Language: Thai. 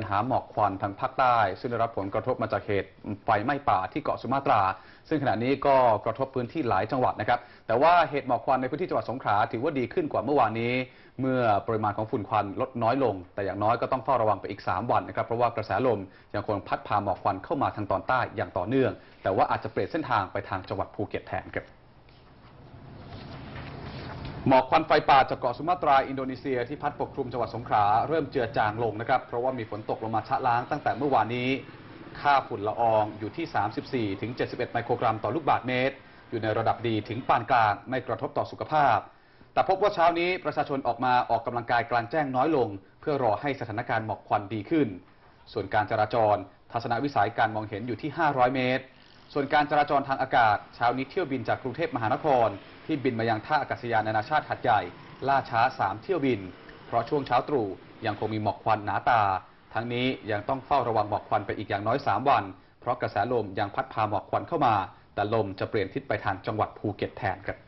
ปัญหาหมอกควันทางภาคใต้ ซึ่งได้รับผลกระทบมาจากเหตุไฟไหม้ป่าที่เกาะสุมาตรา ซึ่งขณะนี้ก็กระทบพื้นที่หลายจังหวัดนะครับ แต่ว่าเหตุหมอกควันในพื้นที่จังหวัดสงขลาถือว่าดีขึ้นกว่าเมื่อวานนี้ เมื่อปริมาณของฝุ่นควันลดน้อยลง แต่อย่างน้อยก็ต้องเฝ้าระวังไปอีก 3 วันนะครับเพราะว่ากระแสลมยังคงพัดพาหมอกควันเข้ามาทางตอนใต้อย่างต่อเนื่อง แต่ว่าอาจจะเปลี่ยนเส้นทางไปทางจังหวัดภูเก็ตแทนครับ หมอกควันไฟป่าจากเกาะสุมาตราอินโดนีเซียที่พัดปกคลุมจังหวัดสงขลาเริ่มเจือจางลงนะครับ เพราะว่ามีฝนตกลงมาชะล้างตั้งแต่เมื่อวานนี้ ค่าฝุ่นละอองอยู่ที่ 34 ถึง 71 ไมโครกรัมต่อลูกบาศก์เมตร อยู่ในระดับดีถึงปานกลางไม่กระทบต่อสุขภาพ แต่พบว่าเช้านี้ประชาชนออกมาออกกำลังกายกลางแจ้งน้อยลง เพื่อรอให้สถานการณ์หมอกควันดีขึ้น ส่วนการจราจร ทัศนวิสัยการมองเห็นอยู่ที่ 500 เมตร ส่วนการจราจรทางอากาศเช้านี้เที่ยวบินจากกรุงเทพมหานคร ที่บินมายังท่าอากาศยานนานาชาติหัดใหญ่ ล่าช้า 3 เที่ยวบิน เพราะช่วงเช้าตรู่ยังคงมีหมอกควันหนาตา ทั้งนี้ยังต้องเฝ้าระวังหมอกควันไปอีกอย่างน้อย 3 วัน เพราะกระแสลมยังพัดพาหมอกควันเข้ามา แต่ลมจะเปลี่ยนทิศไปทางจังหวัดภูเก็ตแทนครับ